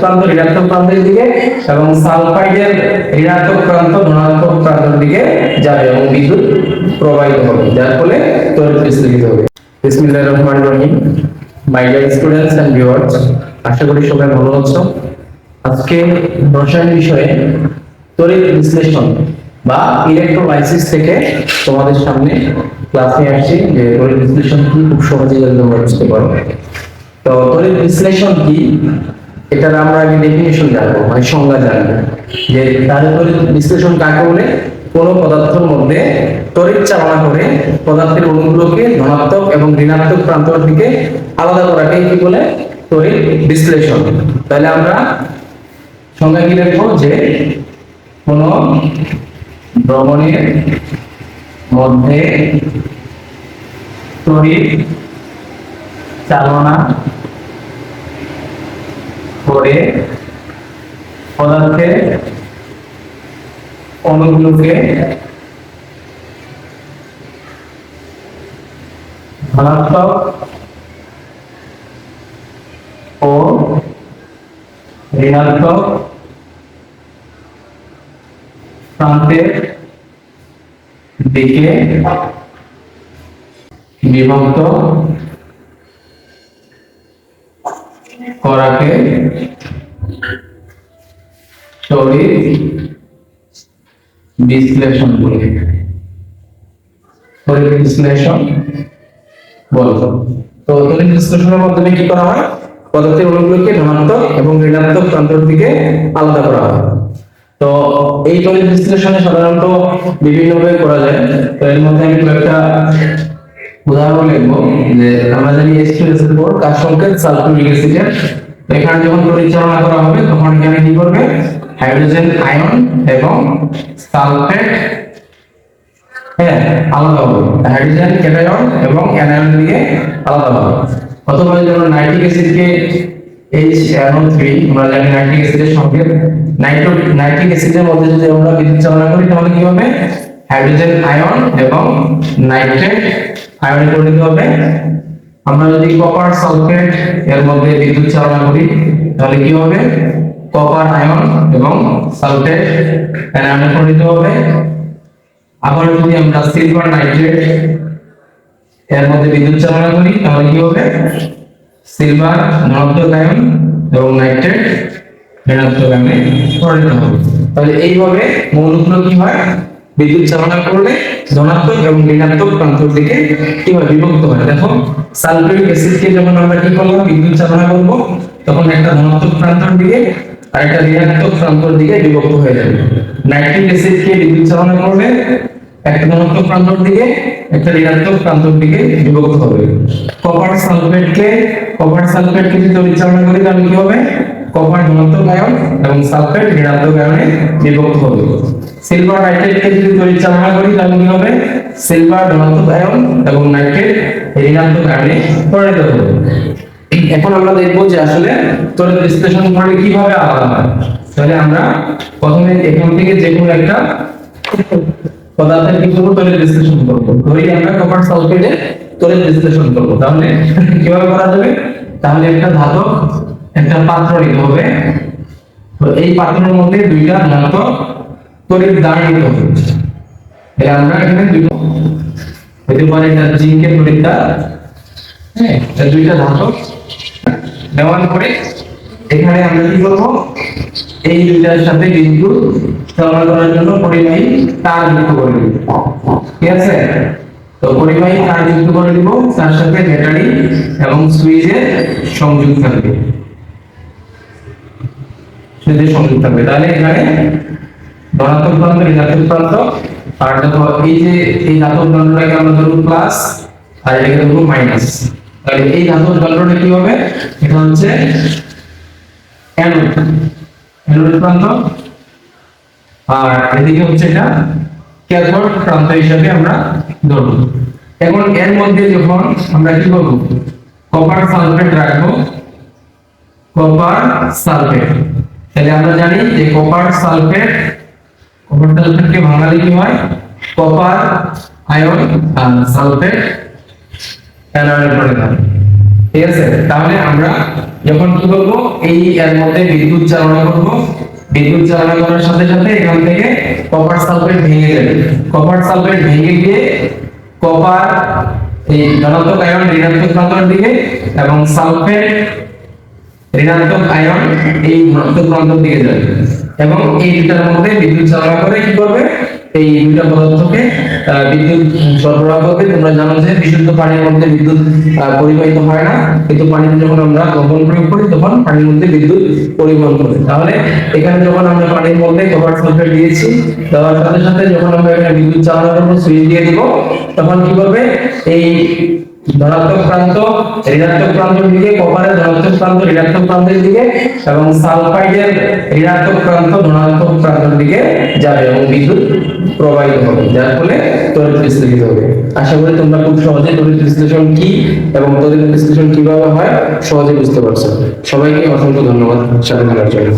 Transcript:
প্রান্ত ঋণাত্মক প্রান্তের দিকে এবং সালফাইডের ঋণাত্মক প্রান্ত, ধনাত্মক প্রান্তের দিকে যাবে এবং বিদ্যুৎ প্রবাহিত হবে, যার ফলে তড়িৎ বিশ্লেষিত হবে। বিসমিল্লাহির রহমানির রহিম। My dear students and viewers আশা করি সবাই ভালো আছো। আজকে রসায়ন বিষয়ে তড়িৎ বিশ্লেষণ বা ইলেকট্রোলাইসিস থেকে তোমাদের সামনে ক্লাস নিয়ে আসছি, যে তড়িৎ বিশ্লেষণ কি, খুব সহজে তোমরা বুঝতে পারো। তো তড়িৎ বিশ্লেষণ কি এটার আমরা আগে ডেফিনেশন জানব মানে সংজ্ঞা জানব। যে তাহলে তড়িৎ বিশ্লেষণ কাকে বলে? কোন পদার্থের মধ্যে তড়িৎ চালনা করে পদার্থের অণুগুলোকে ধনাত্মক এবং ঋণাত্মক প্রান্তর দিকে আলাদা করাকে কি বলে? তড়িৎ বিশ্লেষণ। তাহলে আমরা সংজ্ঞা কি লিখব যে কোন দ্রবণের মধ্যে তড়িৎ চালনা করে পদার্থের অণুগুলোকে ধনাত্মক ও ঋণাত্মক প্রান্তের দিকে বিভক্ত করাকে তড়িৎ বিশ্লেষণ বলে তড়িৎ বিশ্লেষণ বলো। তো তড়িৎ বিশ্লেষণের মাধ্যমে কি করা হয়? পদার্থের অণুগুলোকে ধনাত্মক এবং ঋণাত্মক প্রান্তর দিকে আলাদা করা হয়। তো এই তড়িৎ বিশ্লেষণে সাধারণত বিভিন্ন ভাবে করা যায়। তো এর মধ্যে আমি কয়েকটা উদাহরণ লিখব যে আমরা জানি H2SO4 এর কাজ সংকেত সালফিউরিক অ্যাসিডের এখানে যখন পরিচালনা করা হবে, তখন এখানে কি করবে? হাইড্রোজেন, আয়ন এবং সালফেট হ্যাঁ আলাদা হবে। হাইড্রোজেন, ক্যাটায়ন এবং অ্যানায়ন দিকে আলাদা হবে। অথবা যেমন নাইট্রিক অ্যাসিডকে HNO3 আমরা জানি নাইট্রিক অ্যাসিডের সংকেত নাইট্রো নাইট্রিক অ্যাসিডের মধ্যে যদি আমরা বিদ্যুৎ চালনা করি, তাহলে কি হবে? হাইড্রোজেন আয়ন এবং নাইট্রেট। আয়নে পরিণত হবে। আমরা যদি কপার সালফেট এর মধ্যে বিদ্যুৎ চালনা করি, তাহলে কি হবে? কপার আয়ন এবং সালফেট আয়নে পরিণত হবে। আবার যদি আমরা সিলভার নাইট্রেট এর মধ্যে বিদ্যুৎ চালনা করি, তাহলে কি হবে? সিলভার ধনাত্মক আয়ন এবং নাইট্রেট ঋণাত্মক আয়নে পরিণত হবে। তাহলে এইভাবে মৌলগুলো কি হয়? বিদ্যুৎ চালনা করলে ধনাত্মক এবং ঋণাত্মক প্রান্তর দিকে কীভাবে বিভক্ত হয়। দেখো, সালফিউরিক অ্যাসিডকে যখন আমরা কি করলাম বিদ্যুৎ চালনা করব, তখন একটা ধনাত্মক প্রান্তর দিকে আর একটা ঋণাত্মক প্রান্তর দিকে বিভক্ত হয়ে যাবে। নাইট্রিক অ্যাসিডকে বিদ্যুৎ চালনা করলে একটা ধনাত্মক প্রান্তর দিকে, একটা ঋণাত্মক প্রান্তর দিকে বিভক্ত হবে। কপার সালফেটকে কপার সালফেটকে যদি পরিচালনা করি, তাহলে কি হবে? কপার ধনাত্মক আয়ন এবং সালফেট ঋণাত্মক আয়নে বিভক্ত হবে। সিলভার নাইট্রেটকে যদি পরিচালনা করি, তাহলে কি হবে? সিলভার ধনাত্মক আয়ন এবং নাইট্রেট ঋণাত্মক আয়নে পরিণত হবে। এখন আমরা দেখব যে আসলে তড়িৎ বিশ্লেষণ করলে কীভাবে আলাদা হয়। তাহলে আমরা প্রথমে এখান থেকে যে কোনো একটা পদার্থের কি করব তড়িৎ বিশ্লেষণ করব। ধরি আমরা কপার সালফেটে তড়িৎ বিশ্লেষণ করব। তাহলে কীভাবে করা যাবে? তাহলে একটা ধাতব একটা পাত্র নিতে হবে। তো এই পাত্রের মধ্যে দুইটা ধাতব তড়িৎ দাঁড় নিতে হবে। তাহলে আমরা এখানে দুটো হতে পারে এটা জিঙ্কের তড়িৎ দাঁড় হ্যাঁ দুইটা ধাতব। ব্যবহার করে এখানে আমরা কি করব? এই দুইটার সাথে বিদ্যুৎ চালনা করার জন্য পরিবাহী তার যুক্ত করে দিব। ঠিক আছে? তো পরিবাহী তার যুক্ত করে দিব, তার সাথে ব্যাটারি এবং সুইচের সংযোগ থাকবে। সুইচের সংযোগ থাকবে, তাহলে এখানে ধনাত্মক প্রান্ত ঋণাত্মক প্রান্ত আর এই যে এই ধাতব দণ্ডটাকে আমরা ধরবো প্লাস আর এটাকে ধরবো মাইনাস তাহলে এই ধাতব দণ্ডটা কি হবে? এটা হচ্ছে প্রান্ত। আর এদিকে হচ্ছে এটা ক্যাথোড প্রান্ত হিসাবে আমরা ধরবো। এখন এর মধ্যে যখন আমরা কি করব? কপার সালফেট রাখব। কপার সালফেট তাহলে আমরা জানি যে কপার সালফেট কপার সালফেটকে বাঙালি কি হয়? কপার আয়ন সালফেট অ্যানোডে পড়ে থাকে। ঠিক আছে? তাহলে আমরা যখন কি করব? এই এর মধ্যে বিদ্যুৎ চালনা করব। বিদ্যুৎ চালনা করার সাথে সাথে এখান থেকে কপার সালফেট ভেঙে যাবে। কপার সালফেট ভেঙে গিয়ে কপার এই ধনাত্মক আয়ন ঋণাত্মক প্রান্তের দিকে এবং সালফেট ঋণাত্মক আয়ন এই ধনাত্মক প্রান্তের দিকে যাবে এবং এই দুটার মধ্যে বিদ্যুৎ চালনা করে কি করবে? এই দুইটা পদার্থকে বিদ্যুৎ সরবরাহ করবে। তোমরা জানো যে বিশুদ্ধ পানির মধ্যে বিদ্যুৎ পরিবাহিত হয় না। কিন্তু পানিতে যখন আমরা দ্রবণ প্রয়োগ করি, তখন পানির মধ্যে বিদ্যুৎ পরিবহন করে। তাহলে এখানে যখন আমরা পানির মধ্যে কভার সালফেট দিয়েছি, দেওয়ার সাথে সাথে যখন আমরা এখানে বিদ্যুৎ চালনা করব সুইচ দিয়ে দিব, তখন কি করবে? এই ধনাত্মক প্রান্ত, ঋণাত্মক প্রান্তের দিকে কপারের ধনাত্মক প্রান্ত, ঋণাত্মক প্রান্তের দিকে এবং সালফাইডের ঋণাত্মক প্রান্ত, ধনাত্মক প্রান্তের দিকে যাবে এবং বিদ্যুৎ প্রবাহিত হবে, যার ফলে তড়িৎ বিশ্লেষিত হবে। আশা করি তোমরা খুব সহজে তড়িৎ বিশ্লেষণ কি এবং তড়িৎ বিশ্লেষণ কীভাবে হয় সহজে বুঝতে পারছ। সবাইকে অসংখ্য ধন্যবাদ জন্য।